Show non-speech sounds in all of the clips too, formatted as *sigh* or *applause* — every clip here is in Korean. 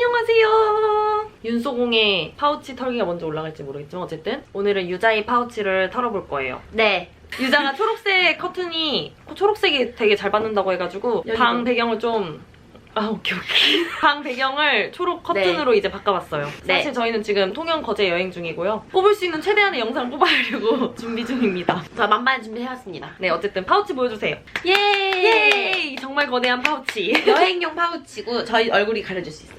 안녕하세요. 윤소공의 파우치 털기가 먼저 올라갈지 모르겠지만 어쨌든 오늘은 유자의 파우치를 털어볼 거예요. 네. 유자가 초록색 커튼이 초록색이 되게 잘 받는다고 해가지고. 방 배경을 좀 아, 오케이, 오케이. *laughs* 방 배경을 초록 커튼으로 이제 바꿔봤어요. 네. 사실 저희는 지금 통영 거제 여행 중이고요. 뽑을 수 있는 최대한의 영상을 뽑아려고 *laughs* 준비 중입니다. 저 만반의 준비해왔습니다. 네, 어쨌든 파우치 보여주세요. 예! 예! 정말 거대한 파우치. 여행용 파우치고 저희 얼굴이 가려질 수 있어요.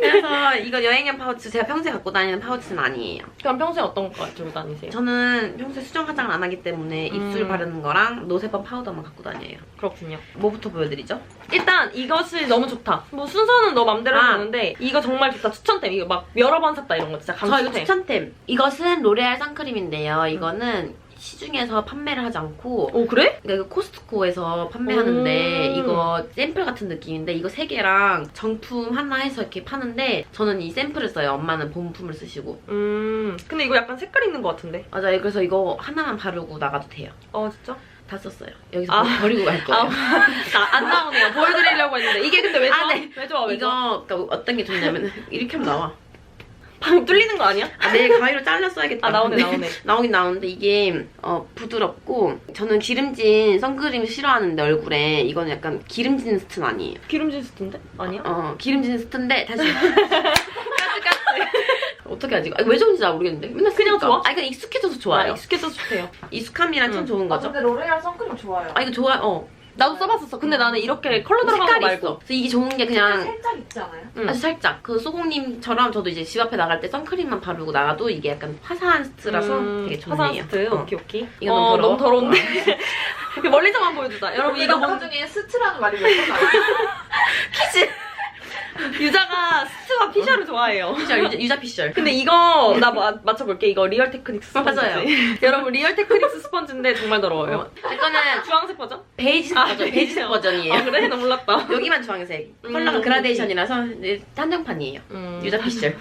그래서 이거 여행용 파우치 제가 평소에 갖고 다니는 파우치는 아니에요. 그럼 평소에 어떤 거 들고 다니세요? 저는 평소에 수정 화장을 안 하기 때문에 입술 음. 바르는 거랑 노세범 파우더만 갖고 다녀요. 그렇군요. 뭐부터 보여드리죠? 일단 이것이 너무 좋다. 뭐 순서는 너 맘대로 아. 되는데 이거 정말 좋다. 추천템. 이거 막 여러 번 샀다 이런 거 진짜 저 이거. 추천템. 이것은 로레알 선크림인데요. 이거는 시중에서 판매를 하지 않고 오 그래? 그러니까 이거 코스트코에서 판매하는데 음. 이거 샘플 같은 느낌인데 이거 세 개랑 정품 하나 해서 이렇게 파는데 저는 이 샘플을 써요. 엄마는 본품을 쓰시고. 음. 근데 이거 약간 색깔 있는 것 같은데. 맞아요. 그래서 이거 하나만 바르고 나가도 돼요. 어 진짜? 다 썼어요. 여기서 아. 버- 버리고 갈 거예요. 아, 안 나오네요. 보여드리려고 했는데 이게 근데 왜 좋아? 아, 네. 왜 좋아? 왜 좋아? 이거 그러니까 어떤 게 좋냐면 이렇게 하면 나와. 방 뚫리는 거 아니야? 아, 내일 가위로 잘랐어야겠다. 아 나오네 근데 나오네. *laughs* 나오긴 나오는데 이게 어, 부드럽고 저는 기름진 선크림 싫어하는데 얼굴에 이거는 약간 기름진 스튼 아니에요. 기름진 스트인데? 아니야? 어 기름진 스트인데 다시 *laughs* 어떻게 하지? 아, 왜 좋은지 잘 모르겠는데 맨날 그냥. 좋아? 아 이건 익숙해져서 아, 좋아요. 익숙해서 좋대요. 익숙함이랑 참 음. 좋은 아, 거죠. 근데 로레알 선크림 좋아요. 아 이거 좋아. 어 나도 써봤었어. 근데 나는 이렇게 컬러 들어간 거 색깔이 말고. 있어. 그래서 이게 좋은 게 그냥 살짝 있지 않아요? 응. 아주 살짝 그 소공님처럼 저도 이제 집 앞에 나갈 때 선크림만 바르고 나가도 이게 약간 화사한 스트라서 음, 되게 좋네요. 화사한 스트. 어. 오케이 오케이. 이거 어, 너무 더러워? 너무 더러운데. *laughs* 이렇게 멀리서만 보여주자. 여러분 이거 이거 뭔뭐 중에 스트라는 말이 몇 번 나와요? *laughs* 유자가 스트와 피셔를 좋아해요. 피셜 유자, 유자 피셜. 근데 이거 나 마- 맞춰볼게. 이거 리얼 테크닉스 어, 스펀지지. 맞아요. *laughs* 여러분 리얼 테크닉스 스펀지인데 정말 더러워요. 어, 이거는 *laughs* 주황색 버전? 베이지색 아, 버전, 베이지색. 버전이에요. 아 그래? 나 몰랐다. 여기만 주황색. 음, 컬러가 그라데이션이라서 이제 한정판이에요. 음. 유자 피셜.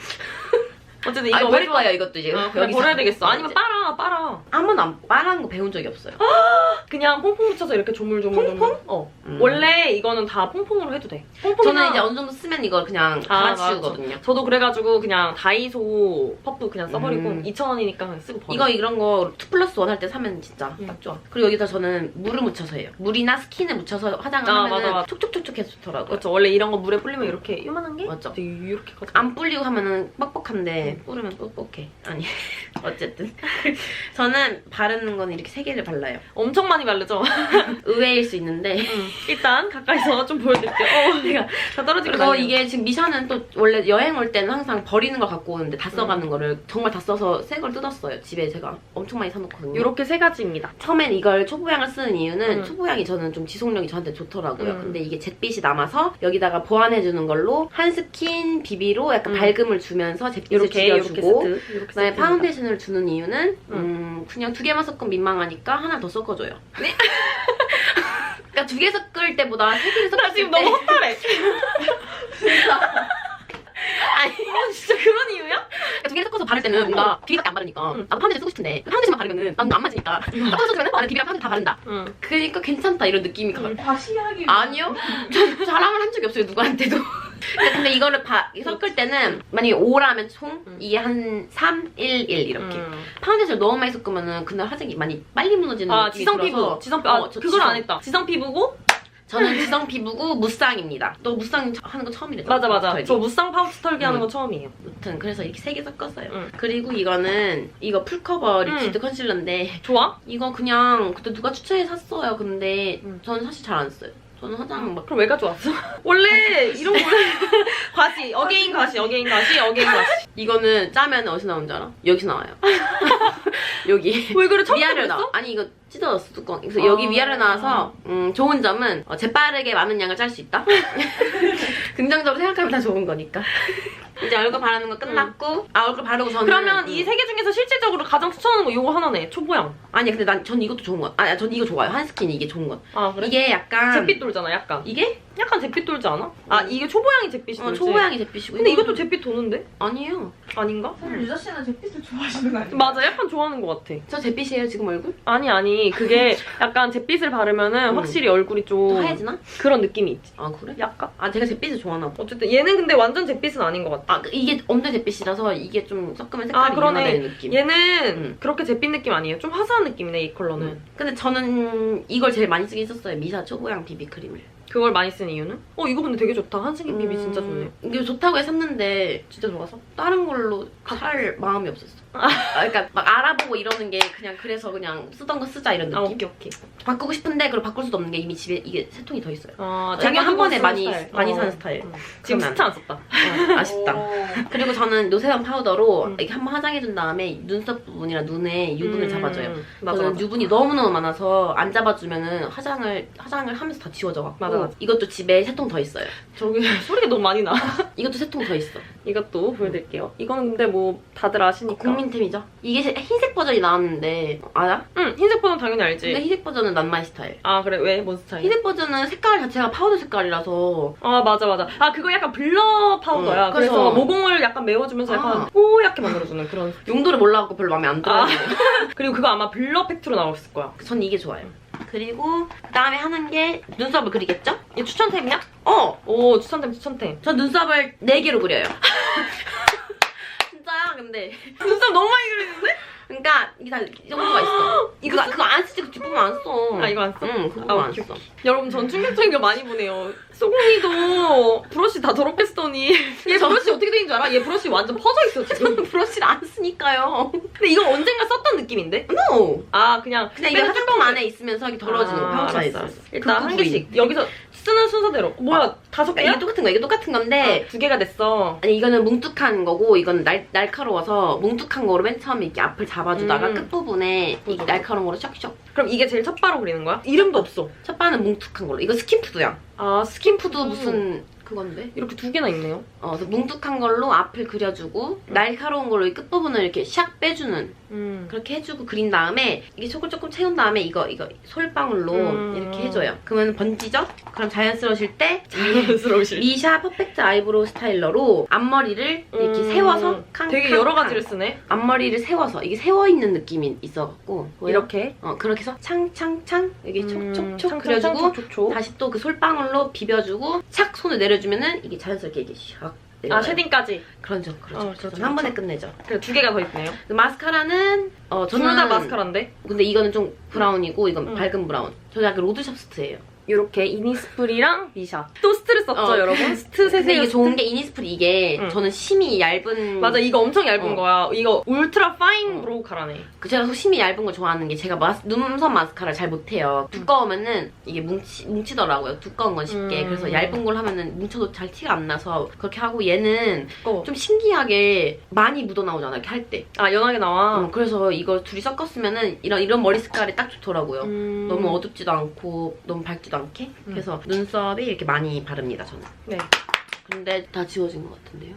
어쨌든 이거 이거 아, 왜 버릴 좋아? 거예요, 이것도 이제. 어, 그래. 버려야 되겠어. 이제. 아니면 빨아, 빨아. 한 번도 안 빨아는 거 배운 적이 없어요. *gasps* 그냥 퐁퐁 묻혀서 이렇게 조물조물. 퐁퐁? 어. 음. 원래 이거는 다 퐁퐁으로 해도 돼. 퐁퐁이나 저는 이제 어느 정도 쓰면 이걸 그냥 아, 갈아치우거든요. 저도 그래가지고 그냥 다이소 퍼프 그냥 써버리고 음. 2,000원이니까 그냥 쓰고 버려. 이거 이런 거 2 플러스 1 할 때 사면 진짜 음. 딱 좋아. 그리고 여기다 저는 물을 묻혀서 해요. 물이나 스킨을 묻혀서 화장을 아, 하면 맞아, 맞아. 촉촉촉촉 해서 좋더라고요. 그렇죠. 원래 이런 거 물에 불리면 이렇게 요만한 게 맞죠. 되게 이렇게 커져. 안 불리고 하면은 뻑뻑한데 음. 뿌리면 뻑뻑해. 아니 *laughs* 어쨌든 저는 바르는 거는 이렇게 세 개를 발라요. 엄청 많이 바르죠? *laughs* 의외일 수 있는데 일단 가까이서 좀 보여드릴게요. 어, *laughs* 내가 다 떨어지고 그리고. 이게 지금 미샤는 또 원래 여행 올 때는 항상 버리는 걸 갖고 오는데 다 써가는 음. 거를 정말 다 써서 새 걸 뜯었어요. 집에 제가 엄청 많이 사놓거든요. 이렇게 세 가지입니다. 처음엔 이걸 초보양을 쓰는 이유는 음. 초보양이 저는 좀 지속력이 저한테 좋더라고요. 음. 근데 이게 잿빛이 남아서 여기다가 보완해주는 걸로 한 스킨 비비로 약간 음. 밝음을 주면서 잿빛을 이렇게 이렇게 죽여주고 세트. 이렇게 그다음에 세트입니다. 파운데이션을 주는 이유는 음, 그냥 두 개만 섞으면 민망하니까 하나 더 섞어줘요. 네? *laughs* 그러니까 두 개 섞을 때보다 세 개를 섞을 나 지금 때 너무 헛다래. *laughs* 아니 어, 진짜 그런 이유야? 그러니까 두 개를 섞어서 바를 때는 뭔가 비비밖에 안 바르니까 음. 나도 파운데이션 쓰고 싶은데 파운데이션만 바르면은 나는 안 맞으니까 섞어서 쓰면은 나는 비비랑 파운데이션 다 바른다. 응. 그러니까 괜찮다 이런 느낌이 가. 다시 하기 아니요. 전 자랑을 한 적이 없어요, 누구한테도. 근데, 이거를 바, 섞을 때는 만약에 5라면 총 음. 이게 한 3, 1, 1 이렇게. 음. 파운데이션을 너무 많이 섞으면은 그날 화장이 많이 빨리 무너지는 아 느낌이 지성 들어서 피부. 지성 피부. 아 어, 저 그걸 지성. 안 했다. 지성 피부고 저는 지성 피부고 무쌍입니다. 너 무쌍 하는 거 처음이래죠? 맞아 맞아. 스타일이. 저 무쌍 파우치 털기 하는 음. 거 처음이에요. 아무튼 그래서 이렇게 세 개 섞었어요. 응. 그리고 이거는 이거 풀커버 리퀴드 컨실러인데 좋아? 이거 그냥 그때 누가 추천해 샀어요. 근데 응. 저는 사실 잘 안 써요. 저는 화장 막 그럼 왜 가져왔어? *laughs* 원래 이런 거 *laughs* 과시 어게인 과시 어게인 과시 어게인 과시. 이거는 짜면 어디서 나오는 줄 알아? 여기서 나와요. *laughs* 여기. 왜 그래? 처음 들어봤어? 나와. 아니 이거 찢어졌어 뚜껑. 그래서 아. 여기 위아래로 나와서 음, 좋은 점은 어, 재빠르게 많은 양을 짤 수 있다. *laughs* 긍정적으로 생각하면 다 좋은 거니까. *laughs* 이제 얼굴 바르는 거 끝났고 아 얼굴 바르고 저는 그러면 음. 이세 개 중에서 실질적으로 가장 추천하는 거 이거 하나네. 초보양. 아니 근데 난 전 이것도 좋은 거. 아니 전 이거 좋아요. 한스킨 이게 좋은 건. 아 그래? 이게 약간 잿빛 돌잖아 약간. 이게 약간 잿빛 돌지 않아? 아 이게 초보양이 잿빛이 어, 돌지? 초고양이 잿빛이고 근데 이것도 잿빛 도는데? 아니에요 아닌가? 사실 유자 씨는 잿빛을 좋아하시는 거 아니에요? 맞아 약간 좋아하는 것 같아 저 잿빛이에요 지금 얼굴? 아니 아니 그게 *laughs* 약간 잿빛을 바르면은 음. 확실히 얼굴이 좀 하얘지나? 그런 느낌이 있지 아 그래? 약간? 아 제가 잿빛을 좋아하나 봐 어쨌든 얘는 근데 완전 잿빛은 아닌 것 같아 아, 그 이게 엄청 잿빛이라서 이게 좀 섞으면 색깔이 아, 그러네. 변화되는 느낌. 얘는 음. 그렇게 잿빛 느낌 아니에요 좀 화사한 느낌이네 이 컬러는 음. 근데 저는 이걸 제일 많이 쓰긴 썼어요. 미사 초보양 비비크림을. 그걸 많이 쓴 이유는? 어 이거 근데 되게 좋다 한식이 비비 음, 진짜 좋네 이게 좋다고 해서 샀는데 진짜 좋아서 다른 걸로 살 마음이 없었어. 아, 그러니까 막 알아보고 이러는 게 그냥 그래서 그냥 쓰던 거 쓰자 이런 아 느낌. 오케이 오케이 바꾸고 싶은데 그걸 바꿀 수도 없는 게 이미 집에 이게 세 통이 더 있어요. 아 자기가 한 번에 많이 스타일. 많이 어. 사는 스타일. 음. 지금 스타 안 썼다 어, 아쉽다. 오. 그리고 저는 노세범 파우더로 음. 이렇게 한 번 화장해준 다음에 눈썹 부분이랑 눈에 유분을 음, 잡아줘요. 맞아 저는 맞아 유분이 너무 너무 많아서 안 잡아주면은 화장을 화장을 하면서 다 지워져 갖고 맞아, 맞아. 이것도 집에 세 통 더 있어요. 저기 *laughs* 소리가 너무 많이 나 이것도 세 통 더 있어. 이것도 보여드릴게요 이거는 근데 뭐 다들 아시니까 국민템이죠. 이게 세- 흰색 버전이 나왔는데 알아? 응 흰색 버전 당연히 알지 근데 흰색 버전은 난 마이 스타일. 아 그래 왜? 뭔 스타일? 흰색 버전은 색깔 자체가 파우더 색깔이라서 아 맞아 맞아 아 그거 약간 블러 파우더야 응, 그래서, 그래서 모공을 약간 메워주면서 약간 아. 뽀얗게 만들어주는 그런 용도를 몰라갖고 별로 마음에 안 들어요. 아. *laughs* 그리고 그거 아마 블러 팩트로 나왔을 거야 전 이게 좋아요. 그리고 그다음에 하는 게 눈썹을 그리겠죠? 얘 추천템이야? 어, 오 추천템 추천템 전 눈썹을 네 개로 그려요. *laughs* 진짜야, 근데. 눈썹 너무 많이 그리는데? 그러니까 이게 다 정도가 있어. *gasps* 이거 그거 안 쓰지 그 뒷부분 안 써. 아 이거 안 써? 응, 그 아, 안 써. 여러분 전 충격적인 거 많이 보네요 소공이도 *laughs* 브러쉬 다 더럽게 쓰더니 얘 *laughs* 브러쉬 어떻게 되는 줄 알아? 얘 브러쉬 완전 퍼져 있어 지금 저는 *laughs* 브러쉬를 안 쓰니까요. 근데 이거 언젠가 썼던 느낌인데? No. 아 그냥 그냥 이게 화장품 안에 있으면서 이렇게 덜어지는 거 아, 파우치에 알았어. 알았어. 일단 한. 개씩 여기서 쓰는 순서대로 뭐야 다섯 그러니까 개야? 이게 똑같은 거야. 이게 똑같은 건데 두 개가 됐어 아니 이거는 뭉툭한 거고 이건 날, 날카로워서 뭉툭한 거로 맨 처음에 이렇게 앞을 잡아주다가 음. 끝부분에 이. 날카로운 거로 샥샥 그럼 이게 제일 첫 바로 그리는 거야? 이름도 없어 첫 반은 뭉툭한 걸로 이거 스킨푸드야 아 스킨푸드 푸드 무슨 그건데 이렇게 두 개나 있네요 어 그래서 뭉툭한 걸로 앞을 그려주고 날카로운 걸로 이 끝부분을 이렇게 샥 빼주는 음. 그렇게 해주고 그린 다음에 이게 속을 조금 채운 다음에 이거 이거 솔방울로 음. 이렇게 해줘요 그러면 번지죠? 그럼 자연스러우실 때 *laughs* 자연스러우실 미샤 퍼펙트 아이브로우 스타일러로 앞머리를 이렇게 음. 세워서 칸, 되게 칸, 여러 칸. 가지를 쓰네 앞머리를 세워서 이게 세워 있는 느낌이 있어갖고 보여? 이렇게 어 그렇게 해서 창창창 여기 음, 촉촉촉 창, 그려주고. 다시 또 그 솔방울로 비벼주고 착 손을 내려 주면은 이게 자연스럽게 이게 샥아 내려가요. 샤딩까지? 그렇죠 그렇죠, 어, 그렇죠, 저는 한 번에 그렇죠. 끝내죠. 그래 두 개가 더 있네요. 그 마스카라는 어 저는 둘다 마스카라인데? 근데 이거는 좀 브라운이고 이건 음. 밝은 브라운. 저는 약간 로드샵 스트예요 이렇게 이니스프리랑 미샤 또 스트를 썼죠 어. 여러분 스트 근데 세세요 이게 좋은 게 이니스프리 이게 응. 저는 심이 얇은 맞아 이거 엄청 얇은 어. 거야 이거 울트라 파인 어. 브로우 카라네 그 제가 심이 얇은 걸 좋아하는 게 제가 마스, 눈썹 마스카라를 잘 못해요. 두꺼우면은 이게 뭉치, 뭉치더라고요. 두꺼운 건 쉽게. 음. 그래서 얇은 걸 하면은 뭉쳐도 잘 티가 안 나서 그렇게 하고 얘는 두꺼워 좀 신기하게 많이 묻어 나오잖아, 이렇게 할 때. 아 연하게 나와 어, 그래서 이거 둘이 섞었으면은 이런, 이런 머리 색깔이 딱 좋더라고요. 음. 너무 어둡지도 않고 너무 밝지도 않 게. 그래서 눈썹이 이렇게 많이 바릅니다, 저는. 네 근데 다 지워진 것 같은데요?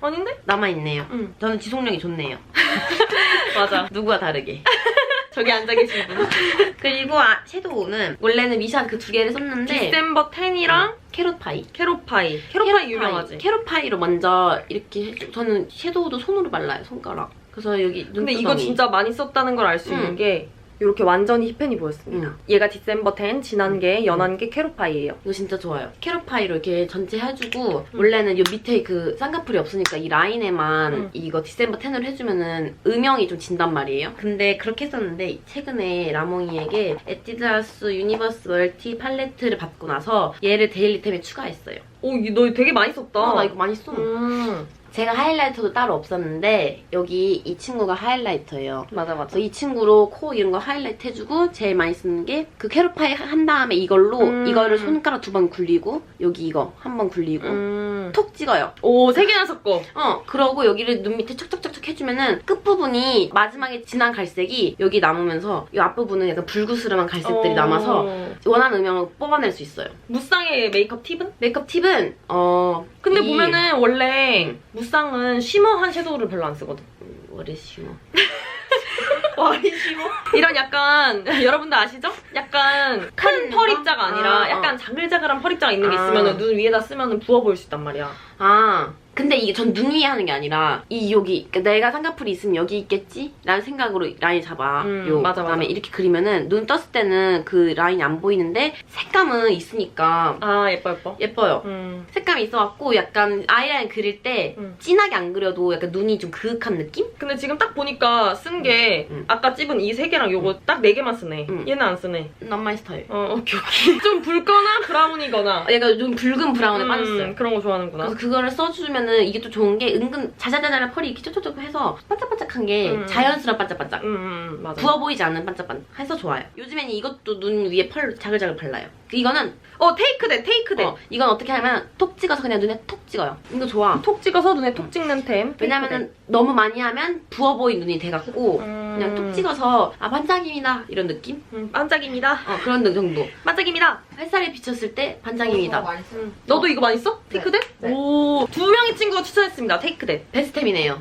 아닌데? 남아있네요. 응 저는 지속력이 좋네요. *laughs* 맞아 누구와 다르게. *laughs* 저기 앉아 계신 분 *laughs* 그리고 아, 섀도우는 원래는 미샤 그 두 개를 썼는데 디셈버 10이랑 캐럿 파이. 캐롯파이 캐롯파이 유명하지 캐럿 파이로 먼저 이렇게 해주- 저는 섀도우도 손으로 발라요 손가락. 그래서 여기 눈두덩이. 근데 이거 진짜 많이 썼다는 걸 알수 있는 응. 게 이렇게 완전히 힙팬이 보였습니다 응. 얘가 디셈버 10 진한 게 연한 게 캐롯파이예요 이거 진짜 좋아요. 캐럿 파이로 이렇게 전체 해주고 응. 원래는 요 밑에 그 쌍꺼풀이 없으니까 이 라인에만 응. 이거 디셈버 10으로 해주면은 음영이 좀 진단 말이에요. 근데 그렇게 했었는데 최근에 라몽이에게 에뛰드하우스 유니버스 멀티 팔레트를 받고 나서 얘를 데일리템에 추가했어요. 오 너 되게 많이 썼다 아, 나 이거 많이 써. 음 제가 하이라이터도 따로 없었는데 여기 이 친구가 하이라이터예요. 맞아 맞아 이 친구로 코 이런 거 하이라이트 해주고 제일 많이 쓰는 게 그 캐럿파이 한 다음에 이걸로 음. 이거를 손가락 두 번 굴리고 여기 이거 한 번 굴리고 음. 톡 찍어요. 오 세 개나 섞어 어 그러고 여기를 눈 밑에 척척척척 해주면은 끝부분이 마지막에 진한 갈색이 여기 남으면서 이 앞부분은 약간 불구스름한 갈색들이 어. 남아서 원하는 음영을 뽑아낼 수 있어요. 무쌍의 메이크업 팁은? 메이크업 팁은 어 근데 이- 보면은 원래 음. 무쌍은 쉬머한 섀도우를 별로 안 쓰거든 음, 월의 쉬머 *laughs* 와리시모? 이런 약간 여러분들 아시죠? 약간 큰큰펄 거? 입자가 아니라 아, 약간 자글자글한 펄 입자가 있는 게 아. 있으면 눈 위에다 쓰면 부어 보일 수 있단 말이야. 아 근데 이게 전 눈 위에 하는 게 아니라 이 여기 그러니까 내가 쌍꺼풀이 있으면 여기 있겠지? 라는 생각으로 라인 잡아 음, 요 맞아, 그다음에 맞아. 이렇게 그리면은 눈 떴을 때는 그 라인이 안 보이는데 색감은 있으니까 아 예뻐 예뻐. 예뻐요 음. 색감이 있어갖고 약간 아이라인 그릴 때 음. 진하게 안 그려도 약간 눈이 좀 그윽한 느낌? 근데 지금 딱 보니까 쓴게 음. 아까 찝은 이 세 개랑 요거 딱 네 개만 쓰네. 음. 얘는 안 쓰네. 난 마이 스타일 어 오케이 오케이. *laughs* 좀 붉거나 브라운이거나. 약간 좀 붉은 브라운에 음, 빠졌어요 그런 거 좋아하는구나. 그래서 그거를 써주면 은 이게 또 좋은 게 은근 자자자자한 펄이 이렇게 쪼쪼쪼 해서 반짝반짝한 게 음. 자연스러운 반짝반짝 음, 음 맞아. 부어 보이지 않는 반짝반짝 해서 좋아요. 요즘에는 이것도 눈 위에 펄 자글자글 발라요. 이거는 어 테이크대 테이크대. 어, 이건 어떻게 하면 톡 찍어서 그냥 눈에 톡 찍어요. 이거 좋아. 톡 찍어서 눈에 톡 찍는 템. 왜냐면은 너무 많이 하면 부어 보인 눈이 돼갖고 음. 그냥 톡 찍어서 아 반짝임이다 이런 느낌? 음, 반짝입니다. 어 그런 정도. 반짝입니다. 햇살에 비쳤을 때저 반짝임이다. 많이 쓰. 너도 이거 많이 써? 네. 테이크대? 네. 오, 두 명의 친구가 추천했습니다. 테이크대. 베스템이네요.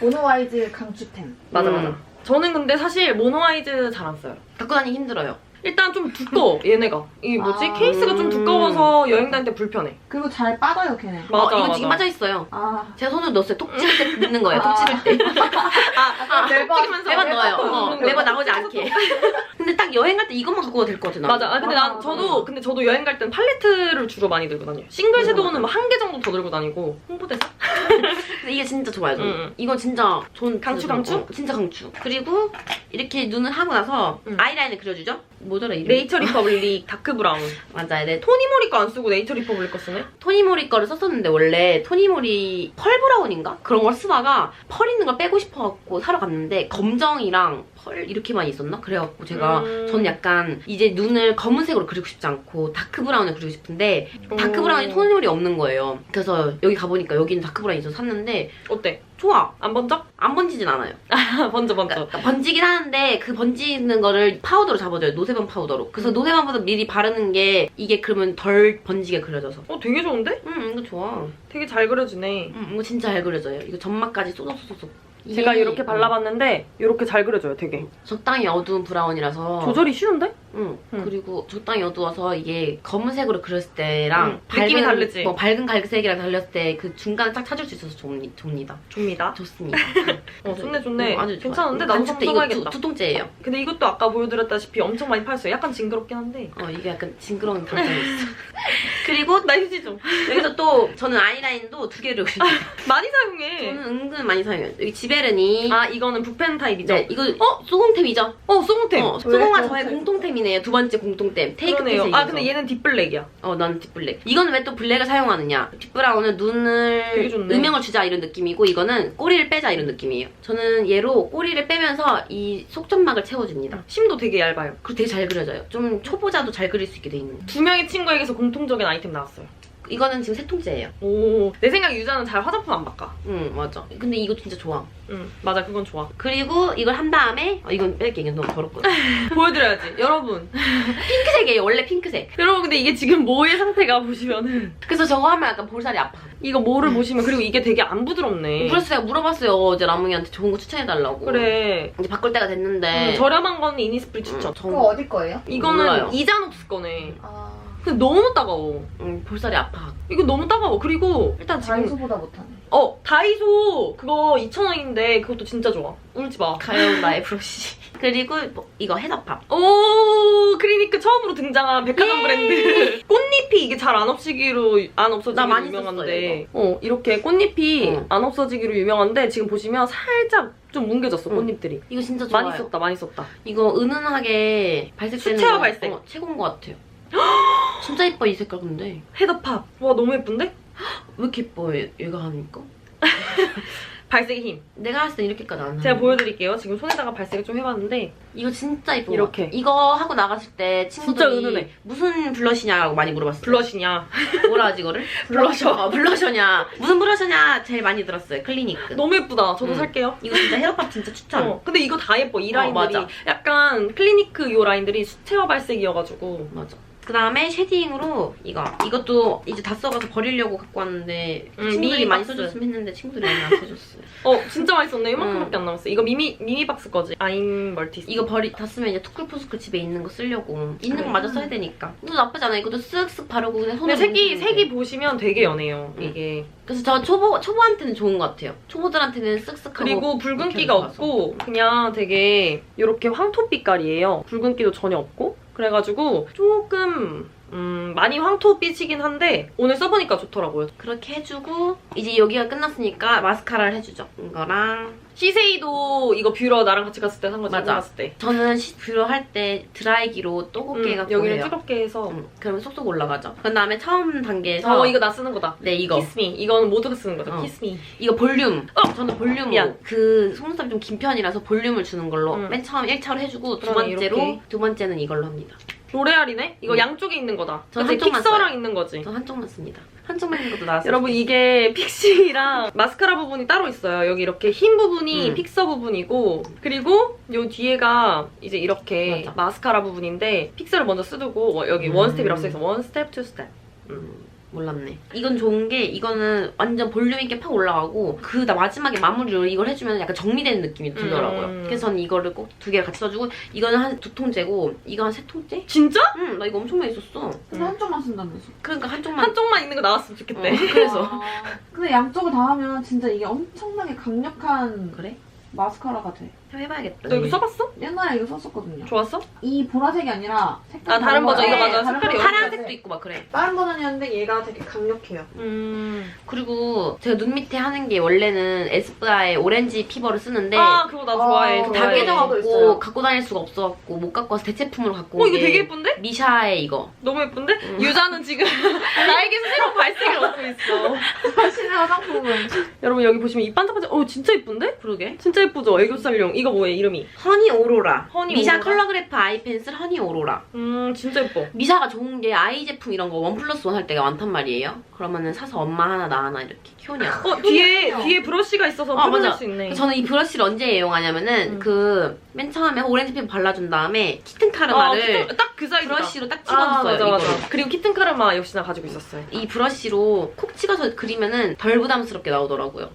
모노와이즈 강추템. 맞아, 음. 맞아. 저는 근데 사실 모노아이즈 잘 안 써요. 갖고 다니기 힘들어요. 일단 좀 두꺼워, 얘네가. 이게 뭐지? 아. 케이스가 좀 두꺼워서 여행 다닐 때 불편해. 그리고 잘 빠져요, 걔네. 맞아, 어, 이거 맞아. 지금 빠져 있어요. 아. 제가 손으로 넣었어요. 톡 찍을 때 넣는 거예요. 톡 *laughs* 아. 찍을 때. 아, 매번, 찍으면서 매번 매번 넣어요. 어. 매번 나오지 않게. 근데 딱 여행 갈 때 이것만 갖고 가도 될 것 같아. 나. 맞아. 아, 근데 난, 맞아. 저도, 근데 저도 여행 갈 땐 팔레트를 주로 많이 들고 다녀요. 싱글 섀도우는 뭐한개 정도 더 들고 다니고, 홍보대사? *laughs* 근데 이게 진짜 좋아요. 저는. 응, 응. 이건 진짜 좋은 강추, 강추? 어, 진짜 강추. 그리고 이렇게 눈을 하고 나서 응. 아이라인을 그려주죠. 뭐더라 이름? 네이처 리퍼블릭 *laughs* 다크 브라운. 맞아요. 네. 토니모리 거 안 쓰고 네이처 리퍼블릭 거 쓰네? 토니모리 거를 썼었는데 원래 토니모리 펄 브라운인가 그런 걸 쓰다가 펄 있는 걸 빼고 싶어갖고 사러 갔는데 검정이랑 펄 이렇게만 있었나? 그래갖고 제가 음. 저는 약간 이제 눈을 검은색으로 그리고 싶지 않고 다크 브라운을 그리고 싶은데 다크 오. 브라운이 토니모리 없는 거예요. 그래서 여기 가보니까 여기는 다크 브라운이 있어서 샀는데 어때? 좋아. 안 번져? 안 번지진 않아요. *laughs* 번져, 번져. 그러니까 번지긴 하는데 그 번지는 거를 파우더로 잡아줘요. 노세범 파우더로. 그래서 음. 노세범보다 미리 바르는 게 이게 그러면 덜 번지게 그려져서. 어, 되게 좋은데? 음 이거 좋아. 되게 잘 그려지네. 음 이거 진짜 잘 그려져요. 이거 점막까지 쏘쏘쏘쏘. 제가 이게, 이렇게 발라봤는데 이렇게 잘 그려져요, 되게. 음, 적당히 어두운 브라운이라서. 조절이 쉬운데? 응. 음. 그리고 적당히 어두워서 이게 검은색으로 그렸을 때랑 음, 느낌이 다르지? 뭐 밝은 갈색이랑 달렸을 때 그 중간을 딱 찾을 수 있어서 좋, 좋습니다. 줍니다. 좋습니다. 어, 좋네, 좋네. 음, 아주. 괜찮은데? 나도 때 이거. 두, 두 통째예요. 근데 이것도 아까 보여드렸다시피 엄청 많이 팔았어요. 약간 징그럽긴 한데. 어 이게 약간 징그러운 단점이 있어. *laughs* 그리고 나 휴지 좀. 여기서 또 저는 아이라인도 두 개를 *laughs* 많이 사용해. 저는 은근 많이 사용해요. 여기 지베르니. 아, 이거는 붓펜 타입이죠? 네, 이거 어 소공템이죠. 어, 송템. 어, 소공아 저의 공통템이네요. 두 번째 공통템. 테이크 아, 이어서. 근데 얘는 딥블랙이야. 어, 난 딥블랙. 이건 왜또 블랙을 사용하느냐? 딥브라운은 눈을. 음영을 주자 이런 느낌이고 이거는 꼬리를 빼자 이런 느낌이에요. 저는 얘로 꼬리를 빼면서 이 속점막을 채워줍니다. 심도 되게 얇아요. 그리고 되게 잘 그려져요. 좀 초보자도 잘 그릴 수 있게 돼 있는. 두 명의 친구에게서 공통적인 아이템 나왔어요. 이거는 지금 세 통째예요. 오, 내 생각 유자는 잘 화장품 안 바꿔. 응, 맞아. 근데 이거 진짜 좋아. 응, 맞아, 그건 좋아. 그리고 이걸 한 다음에 어, 이건 뺄게 이건 너무 더럽거든. *laughs* 보여드려야지. 여러분. *laughs* 핑크색이에요. 원래 핑크색. 여러분, 근데 이게 지금 모의 상태가 보시면은. 그래서 저거 하면 약간 볼살이 아파. 이거 모를 보시면, 그리고 이게 되게 안 부드럽네. 그래서 내가 물어봤어요. 어제 라몽이한테 좋은 거 추천해달라고. 그래. 이제 바꿀 때가 됐는데. 음, 저렴한 거는 이니스프리 추천. 정- 그거 어디 거예요? 이거는 몰라요. 이자녹스 거네. 아. 근데 너무 따가워. 응, 볼살이 아파. 이거 너무 따가워. 그리고 일단 지금 다이소보다 못하네. 어 다이소 그거 2,000원인데 그것도 진짜 좋아. 울지 마. 가요 나의 *laughs* 브러쉬. 그리고 뭐, 이거 헤더팝. 오 클리니크 처음으로 등장한 백화점 예. 브랜드 *laughs* 꽃잎이 이게 잘 안 없어지기로 안 없어지기로 나 많이 유명한데 어 이렇게 꽃잎이 응. 안 없어지기로 유명한데 지금 보시면 살짝 좀 뭉개졌어 응. 꽃잎들이 이거 진짜 좋아요. 많이 썼다 많이 썼다 이거 은은하게 발색되는 수채화 거, 발색. 어, 최고인 것 같아요. *gasps* 진짜 예뻐 이 색깔 근데 헤더 팝 와 너무 예쁜데 *gasps* 왜 이렇게 예뻐 얘, 얘가 하니까? *laughs* 발색의 힘 내가 했을 땐 이렇게까지 안 해. 제가 보여드릴게요 지금 손에다가 발색을 좀 해봤는데 이거 진짜 예뻐. 이렇게. 이거 하고 나갔을 때 친구들이 진짜 은은해. 무슨 블러시냐고 많이 물어봤어요. 블러시냐 *laughs* 뭐라 하지 이거를? *laughs* 블러셔. 어, 블러셔냐. 무슨 블러셔냐 제일 많이 들었어요. 클리니크. 너무 예쁘다 저도 응. 살게요 이거 진짜 헤어팝 진짜 추천. 어, 근데 이거 다 예뻐 이 어, 라인들이 맞아. 약간 클리니크 요 라인들이 수채화 발색이어가지고 맞아. 그 다음에 쉐딩으로 이거. 이것도 이제 다 써가서 버리려고 갖고 왔는데 음, 친구들이 많이 박스. 써줬으면 했는데 친구들이 많이 안 써줬어요. *laughs* 어 진짜 썼네. 이만큼밖에 안 남았어. 이거 미미 미니 박스 거지. 아임 멀티. 이거 버리 다 쓰면 이제 투쿨포스쿨 집에 있는 거 쓰려고 있는. 거 마저 써야 되니까. 이거 나쁘지 않아. 이것도 쓱쓱 바르고 그냥 손으로 근데 색이 색이 돼. 보시면 되게 연해요. 음. 이게 그래서 저 초보 초보한테는 좋은 것 같아요. 초보들한테는 쓱쓱하고 그리고 붉은기가 없고 그냥 되게 이렇게 황토 빛깔이에요. 붉은기도 전혀 없고 그래가지고 조금 음, 많이 황토빛이긴 한데 오늘 써보니까 좋더라고요. 그렇게 해주고 이제 여기가 끝났으니까 마스카라를 해주죠. 이거랑 시세이도 이거 뷰러 나랑 같이 갔을 때 산 거지. 맞아. 갔을 때. 저는 시- 뷰러 할 때 드라이기로 또곱게 음, 해갖고 여기를 해요. 뜨겁게 해서. 음, 그러면 쏙쏙 올라가죠. 그 다음에 처음 단계에서 어 이거 나 쓰는 거다. 네 이거 키스 미. 이거는 모두가 쓰는 거죠. 어. 키스 미. 이거 볼륨. 어 저는 볼륨으로 미안. 그 속눈썹이 좀 긴 편이라서 볼륨을 주는 걸로 음. 맨 처음 1차로 해주고 두 그러네, 번째로 이렇게. 두 번째는 이걸로 합니다. 로레알이네? 이거 음. 양쪽에 있는 거다. 전 그치? 한쪽만 픽서랑 써요. 있는 거지. 저 한쪽만 씁니다. 한쪽만 있는 것도 나왔어요. 여러분 이게 *laughs* 픽싱이랑 마스카라 부분이 따로 있어요. 여기 이렇게 흰 부분이 음. 픽서 부분이고 그리고 요 뒤에가 이제 이렇게 맞아. 마스카라 부분인데 픽서를 먼저 쓰두고 어, 여기 음. 원 스텝이라고 써있어. 원 스텝, 투 스텝. 음, 몰랐네. 이건 좋은 게 이거는 완전 볼륨 있게 팍 올라가고 그나 마지막에 마무리로 이걸 해주면 약간 정리되는 느낌이 들더라고요. 음. 그래서 저는 이거를 꼭 두 개를 같이 써주고 이거는 한 두 통째고 이거 한 세 통째? 진짜? 응, 나 이거 엄청 많이 썼어. 그래서 한쪽만 쓴다면서. 그러니까 한쪽만 한쪽만 있는 거 나왔으면 좋겠대. 어, 그래서 *laughs* 아, 근데 양쪽을 다 하면 진짜 이게 엄청나게 강력한 그래? 마스카라가 돼. 한번 해봐야겠다. 너 이거 써봤어? 옛날에 이거 썼었거든요. 좋았어? 이 보라색이 아니라 색깔 아, 다른 버전. 이거 맞아. 다른 색깔이 버전. 파란색도 있고 막 그래. 다른 버전이었는데 얘가 되게 강력해요. 음. 그리고 제가 눈 밑에 하는 게 원래는 에스쁘아의 오렌지 피버를 쓰는데 아 그거 나 좋아해. 어, 다 좋아해. 깨져. 깨져갖고 있어요. 갖고 다닐 수가 없어갖고 못 갖고 와서 대체품으로 갖고 어 온 이거 게 되게 예쁜데? 미샤의 이거. 너무 예쁜데? 음. 유자는 지금 *laughs* 나에게서 새로운 발색을 얻고 있어. *laughs* 신의 화장품은 여러분 여기 보시면 이 반짝반짝 어 진짜 예쁜데? 그러게. 진짜 예쁘죠? 애교살용. 이거 뭐예요 이름이? 허니 오로라. 허니 미샤 오로라? 컬러그래프 아이 펜슬 허니 오로라. 음 진짜 예뻐. 미샤가 좋은 게 아이 제품 이런 거 원 플러스 원 할 때가 많단 말이에요. 그러면은 사서 엄마 하나 나 하나 이렇게 키우냐. 어 뒤에. 뒤에 브러쉬가 있어서 아, 표현할 맞아. 수 있네. 저는 이 브러쉬를 언제 이용하냐면은 음. 그맨 처음에 오렌지 핀 발라준 다음에 키튼 아, 카르마를 딱그 사이즈다. 브러쉬로 딱 아, 찍어줬어요. 맞아 이거를. 맞아. 그리고 키튼 카르마 역시나 가지고 있었어요. 이 브러쉬로 콕 찍어서 그리면은 덜 부담스럽게 나오더라고요.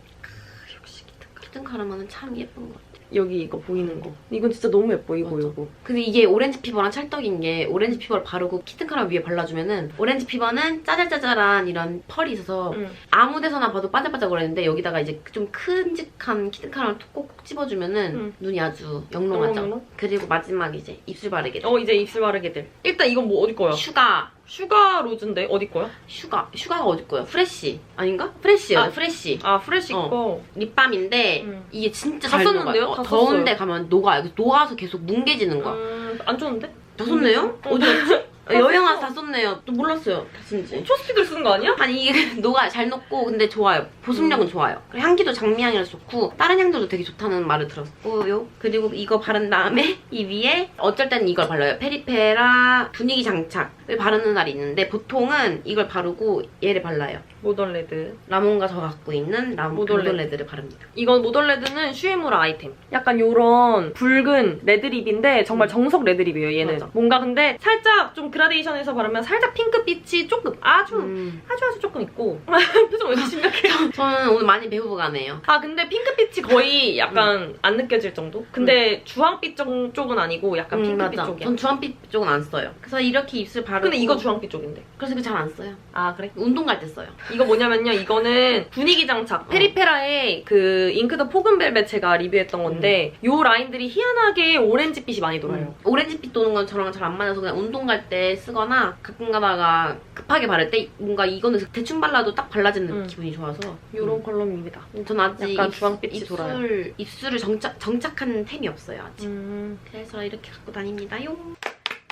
역시 키튼 카르마. 키튼 카르마는 참 예쁜 것 같아요. 여기 이거 보이는 거. 이건 진짜 너무 예뻐 이거 맞아. 이거. 근데 이게 오렌지 피버랑 찰떡인 게 오렌지 피버를 바르고 키튼 카르마 위에 발라주면은 오렌지 피버는 짜잘짜잘한 이런 펄이 있어서 응. 아무 데서나 봐도 반짝반짝 거리는데 여기다가 이제 좀 큼직한 키튼 카르마를 톡콕 집어주면은 응. 눈이 아주 영롱하죠. 영롱? 그리고 마지막 이제 입술 바르게 어 이제 입술 바르게들. 일단 이건 뭐 어디 거야? 슈가 슈가 로즈인데 어디 거야? 슈가 슈가가 어디 거야? 프레쉬 아닌가? 프레쉬요. 아. 프레쉬 아 프레쉬 어. 거. 립밤인데 음. 이게 진짜 다잘 썼는데요? 녹아요. 다 어, 더운데 썼어요. 가면 녹아요. 녹아서 계속 뭉개지는 거야. 음, 안 좋은데? 다 썼네요? 어. 어디 갔지? 다 여행 와서. 다 썼네요. 또 몰랐어요. 다 쓴지. 초스피들 쓰는 거 아니야? 아니 이게 *laughs* 녹아 잘 녹고 근데 좋아요. 보습력은 좋아요. 그리고 향기도 장미향이라서 좋고 다른 향들도 되게 좋다는 말을 들었고요. 그리고 이거 바른 다음에 *laughs* 이 위에 어쩔 땐 이걸 발라요. 페리페라 분위기 장착을 바르는 날이 있는데 보통은 이걸 바르고 얘를 발라요. 모덜레드. 라몬가 저 갖고 있는 람 모돌레드. 모돌레드를 바릅니다. 이건 모덜레드는 슈에무라 아이템. 약간 요런 붉은 레드립인데 정말 정석 레드립이에요, 얘는. 맞아. 뭔가 근데 살짝 좀 그라데이션해서 바르면 살짝 핑크빛이 조금 아주 음. 아주 아주 조금 있고. *laughs* 표정 왜 이렇게 심각해? 저는 오늘 많이 배우고 가네요. 아 근데 핑크빛이 거의 약간 안 느껴질 정도? 근데 주황빛 정- 쪽은 아니고 약간 음, 핑크빛. 쪽이야. 전 주황빛 쪽은 안 써요. 그래서 이렇게 입술 바르 고 근데 이거 주황빛 쪽인데. 그래서 이거 잘 안 써요. 아 그래? 운동 갈 때 써요. 이거 뭐냐면요. 이거는 분위기 장착. 페리페라의 그 잉크더 포근벨벳 제가 리뷰했던 건데 요 라인들이 희한하게 오렌지빛이 많이 돌아요. 음. 오렌지빛 도는 건 저랑 잘 안 맞아서 그냥 운동 갈 때 쓰거나 가끔 가다가 급하게 바를 때 뭔가 이거는 대충 발라도 딱 발라지는 음. 기분이 좋아서 요런 음. 컬러입니다. 전 아직 약간 입- 주황빛이 입술, 돌아요. 입술을 정착, 정착한 템이 없어요 아직 음. 그래서 이렇게 갖고 다닙니다요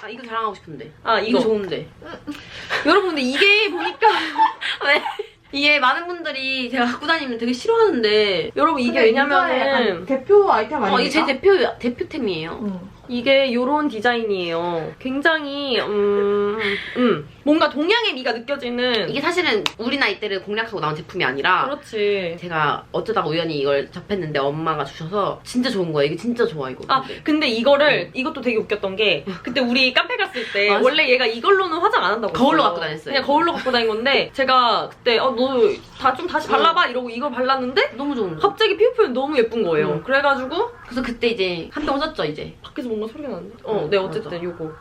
아 이거 자랑하고 싶은데 아 이거, 이거 좋은데 *laughs* 여러분 근데 이게 보니까 *laughs* 이게 많은 분들이 제가 갖고 다니면 되게 싫어하는데 여러분 이게 왜냐면은 대표 아이템 아닙니까? 어, 이게 제 대표, 대표템이에요 응. 이게 요런 디자인이에요. 굉장히 음, 음 뭔가 동양의 미가 느껴지는 이게 사실은 우리 나이 때를 공략하고 나온 제품이 아니라 그렇지. 제가 어쩌다가 우연히 이걸 접했는데 엄마가 주셔서 진짜 좋은 거예요. 이게 진짜 좋아 이거. 아 근데. 근데 이거를 이것도 되게 웃겼던 게 그때 우리 카페 갔을 때 맞아. 원래 얘가 이걸로는 화장 안 한다고 거울로 했어요. 갖고 다녔어요. 그냥 거울로 갖고 다닌 건데 제가 그때 어 너 다 좀 다시 발라봐 이러고 이걸 발랐는데 너무 좋은 거. 갑자기 피부 표현 너무 예쁜 거예요. 음. 그래가지고 그래서 그때 이제 한 병 썼죠 이제. 밖에서 뭔가 소리가 나는데. 어, 음, 네 어쨌든 요거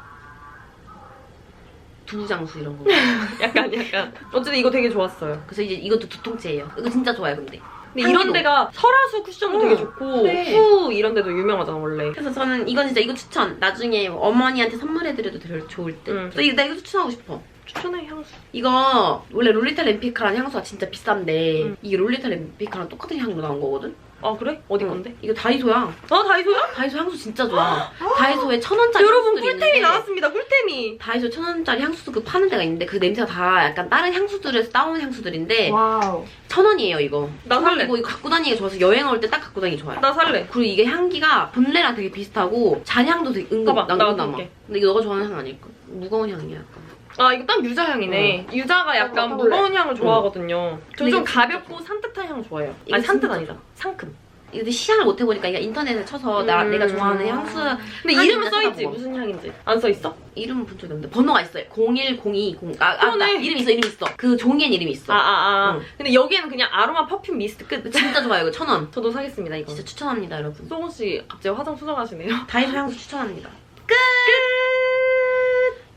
두부장수 이런 거. *laughs* 약간 약간 어쨌든 이거 되게 좋았어요. 그래서 이제 이것도 두통째예요. 이거 진짜 좋아요 근데. 근데 향기도. 이런 데가 설화수 쿠션도 어, 되게 좋고 그래. 후 이런 데도 유명하잖아 원래. 그래서 저는 이건 진짜 이거 추천. 나중에 어머니한테 선물해드려도 되게 좋을 듯. 음. 그래서 이거 나 이거 추천하고 싶어. 추천해 향수. 이거 원래 롤리타 램피카라는 향수가 진짜 비싼데 음. 이게 롤리타 램피카랑 똑같은 향으로 나온 거거든? 아 그래? 어디 응. 건데? 이거 다이소야. 아 다이소야? 다이소 향수 진짜 좋아. 다이소에 천 원짜리 여러분 꿀템이 있는데 나왔습니다. 꿀템이. 다이소 천 원짜리 향수 그 파는 데가 있는데 그 냄새가 다 약간 다른 향수들에서 따온 향수들인데 와우. 천 원이에요 이거. 나 살래. 그리고 이거 갖고 다니기 좋아서 여행 올 때 딱 갖고 다니기 좋아요. 나 살래. 그리고 이게 향기가 본래랑 되게 비슷하고 잔향도 되게 은근 봐봐, 나 남아. 근데 이거 너가 좋아하는 향 아닐까? 무거운 향이야 약간. 아 이거 딱 유자 향이네. 유자가 약간? 무거운 향을 좋아하거든요. 저 근데 좀 이거 가볍고 산뜻한 향 좋아해요. 이거 아니 산뜻 아니다. 상큼. 근데 시향을 못 해보니까 이거 인터넷에 쳐서 나, 음. 내가 좋아하는 향수 근데 향이 이름은 써있지. 무슨 향인지. 안 써있어? 이름은 본 적이 없는데 번호가 있어요. 01020. 아, 아. 나 이름 있어, 이름 있어. 그 종이엔 이름이 있어. 아아 아. 응. 근데 여기에는 그냥 아로마 퍼퓸 미스트 끝. 진짜 좋아요. 이거 천 원. 저도 사겠습니다 이거. 진짜 추천합니다, 여러분. 소은 씨 갑자기 화장 수정하시네요. 다이소 향수 추천합니다. 끝!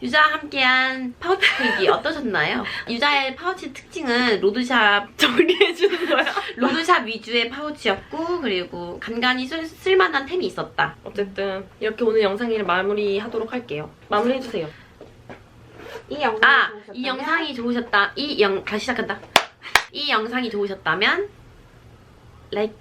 유자와 함께한 파우치 풀기 어떠셨나요? 유자의 파우치 특징은 로드샵 정리해 주는 거야. *laughs* 로드샵 위주의 파우치였고 그리고 간간히 쓸, 쓸만한 템이 있었다. 어쨌든 이렇게 오늘 영상을 마무리하도록 할게요. 마무리해 주세요. 이 영상이 아, 좋으셨다면 이 영상이 좋으셨다. 이 영, 다시 시작한다. 이 영상이 좋으셨다면, like,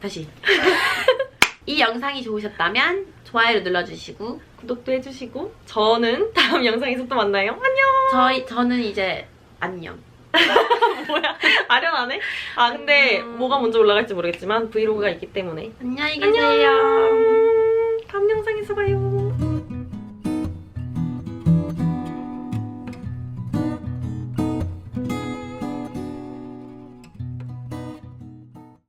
다시. *laughs* 이 영상이 좋으셨다면, 좋아요를 눌러주시고, 구독도 해주시고 저는 *laughs* 다음 영상에서 또 만나요. 안녕. 저희, 저는 이제, 안녕. *laughs* 뭐야 아련하네? 아 근데 안녕. 뭐가 먼저 올라갈지 모르겠지만 브이로그가 있기 때문에 안녕히 계세요. 다음 영상에서 봐요.